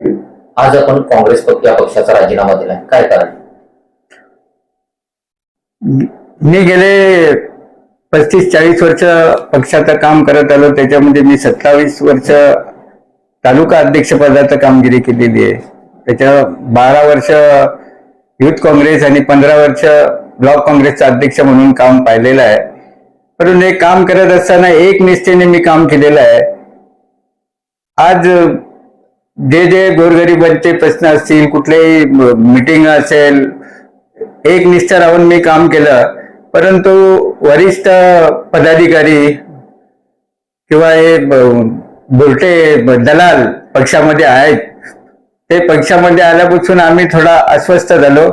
आज आपण काँग्रेस पक्ष या पक्षाचा राजीनामा दिलाय. काय कारण? मी गेले पस्तीस चाळीस वर्ष पक्षाचं काम करत आलो. त्याच्यामध्ये मी सत्तावीस वर्ष तालुका अध्यक्षपदाचं कामगिरी केलेली आहे. त्याच्या बारा वर्ष युथ काँग्रेस आणि पंधरा वर्ष ब्लॉक काँग्रेसचा अध्यक्ष म्हणून काम पाहिलेलं आहे. परंतु हे काम करत असताना एक निष्ठेने मी काम केलेलं आहे. आज जे जे गोरगरिबांचे प्रश्न असतील कुठलेही मिटिंग असेल एक निष्ठ राहून मी काम केलं परंतु वरिष्ठ पदाधिकारी किंवा हे बोलटे दलाल पक्षामध्ये आहेत ते पक्षामध्ये आल्यापासून आम्ही थोडा अस्वस्थ झालो.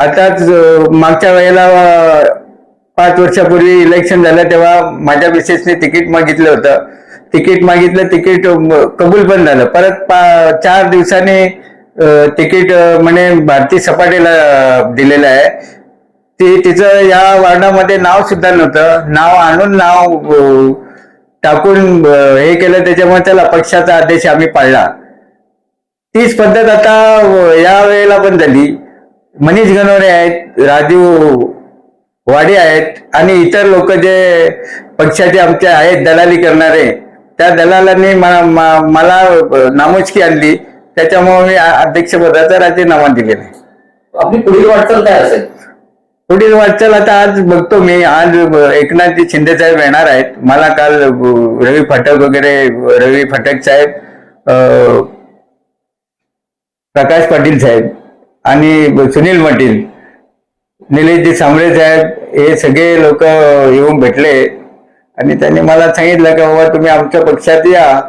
आताच मागच्या वेळेला पाच वर्षापूर्वी इलेक्शन झालं तेव्हा माझ्या मिसेसने तिकीट मागितलं होतं. तिकीट मागितलं तिकीट कबूल पण झालं. परत पा- चार दिवसांनी तिकीट म्हणे भारती सपाटेला दिलेलं आहे. ती तिचं या वार्डामध्ये नाव सुद्धा नव्हतं. नाव आणून नाव टाकून हे केलं. त्याच्यामुळे त्याला पक्षाचा आदेश आम्ही पाळला. तीच पद्धत आता या वेळेला पण झाली. मनीष गणोरे आहेत राजीव वाडे आहेत आणि इतर लोक जे पक्षाचे आमचे आहेत दलाली करणारे त्या दलालांनी मला अ, नामुष्की आणली. त्याच्यामुळे मी अध्यक्षपदाचा राजीनामा दिलेला आहे. आपली पुढील वाटचाल काय असेल? पुढील वाटचाल आता आज बघतो मी. आज एकनाथजी शिंदे साहेब येणार आहेत. मला काल रवी फाटक वगैरे रवी फाटक साहेब प्रकाश पाटील साहेब आणि सुनील पाटील निलेशजी सांबळे साहेब हे सगळे लोक येऊन भेटले. आणि त्यांनी मला सांगितलं की बाबा तुम्ही आमच्या पक्षात या.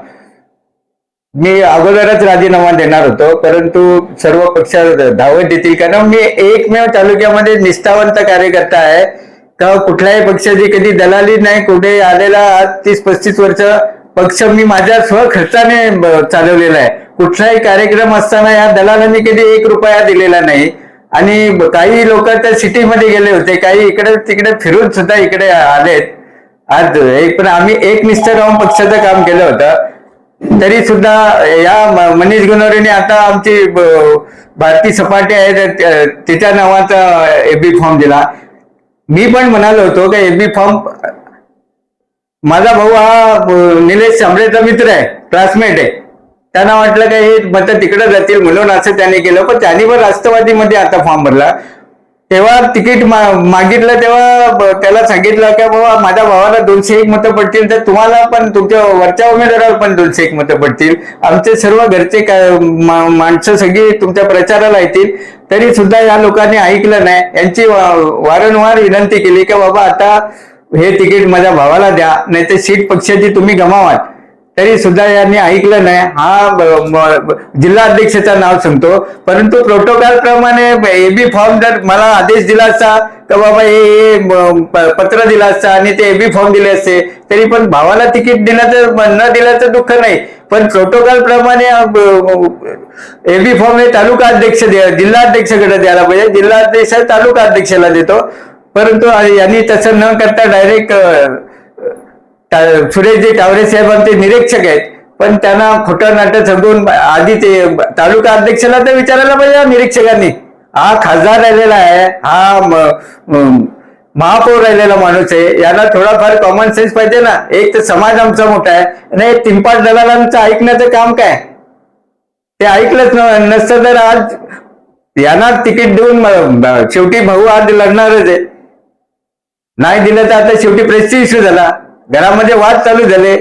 मी अगोदरच राजीनामा देणार होतो परंतु सर्व पक्ष धावत देतील कारण मी एकमेव तालुक्यामध्ये निष्ठावंत कार्यकर्ता आहे. का कुठल्याही पक्षाची कधी दलाली नाही कुठे आलेला आज तीस पस्तीस वर्ष पक्ष मी माझ्या स्वखर्चाने चालवलेला आहे. कुठलाही कार्यक्रम असताना या दलालांनी कधी एक रुपया दिलेला नाही. आणि काही लोक त्या सिटीमध्ये गेले होते काही इकडे तिकडे फिरून सुद्धा इकडे आलेत. आज एक पण आम्ही एक निष्ठ राहून पक्षाचं काम केलं होतं. तरी सुद्धा या मनीष गुनवरेने आता आमची भारतीय सपाटी आहे तिच्या नावाचा एबी फॉर्म दिला. मी पण म्हणालो होतो की एबी फॉर्म माझा भाऊ हा निलेश सांबळेचा मित्र आहे क्लासमेट आहे. त्यांना वाटलं का हे मत तिकडे जातील म्हणून असं त्यांनी केलं पण त्यांनी पण राष्ट्रवादीमध्ये आता फॉर्म भरला. तेव्हा तिकीट मागितलं तेव्हा त्याला सांगितलं की बाबा माझ्या भावाला दोनशे एक मतं पडतील तर तुम्हाला पण तुमच्या वरच्या उमेदवाराला पण दोनशे एक मतं पडतील. आमचे सर्व घरचे काय माणसं सगळी तुमच्या प्रचाराला येतील. तरी सुद्धा या लोकांनी ऐकलं नाही. यांची वारंवार विनंती केली की बाबा आता हे तिकीट माझ्या भावाला द्या नाही तर सीट पक्षाची तुम्ही गमावाल. तरी सुद्धा यांनी ऐकलं नाही. हा जिल्हा अध्यक्षाचं नाव सांगतो. परंतु प्रोटोकॉल प्रमाणे एबी फॉर्म जर मला आदेश दिला असता तर बाबा हे प- पत्र दिला असतं आणि ते एबी फॉर्म दिले असते. तरी पण भावाला तिकीट देण्याचं न दिल्याचं दुःख नाही. पण प्रोटोकॉल प्रमाणे एबी फॉर्म हे तालुका अध्यक्ष जिल्हा अध्यक्षाकडे द्यायला पाहिजे. जिल्हा अध्यक्ष तालुका अध्यक्षाला देतो. परंतु यांनी तसं न करता डायरेक्ट सुरेशजी टावरे साहेब आमचे निरीक्षक आहेत. पण त्यांना खोटं नाटक समजून आधी ते तालुका अध्यक्षाला तर विचारायला पाहिजे निरीक्षकांनी. हा खासदार राहिलेला आहे हा म- महापौर राहिलेला माणूस आहे. याला थोडाफार कॉमन सेन्स पाहिजे ना. एक तर समाज आमचा मोठा आहे आणि हे तिंपाट दलालांचं ऐकण्याचं काम काय? ते ऐकलंच नसतं तर आज यांना तिकीट देऊन शेवटी भाऊ आज लढणारच आहे. नाही दिलं तर आता शेवटी प्रेस्टिज इश्यू झाला. घरामध्ये वाद चालू झाले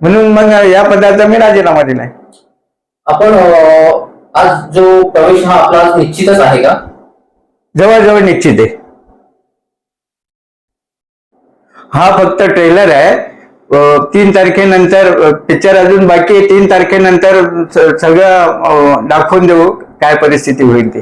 म्हणून मग या पदाचा मी राजीनामा दिलाय. आपण आज जो प्रवेश हा आपला निश्चितच आहे का? जवळजवळ निश्चित आहे. हा फक्त ट्रेलर आहे. तीन तारखेनंतर पिक्चर अजून बाकी आहे. तीन तारखेनंतर सगळं दाखवून देऊ काय परिस्थिती होईल ती.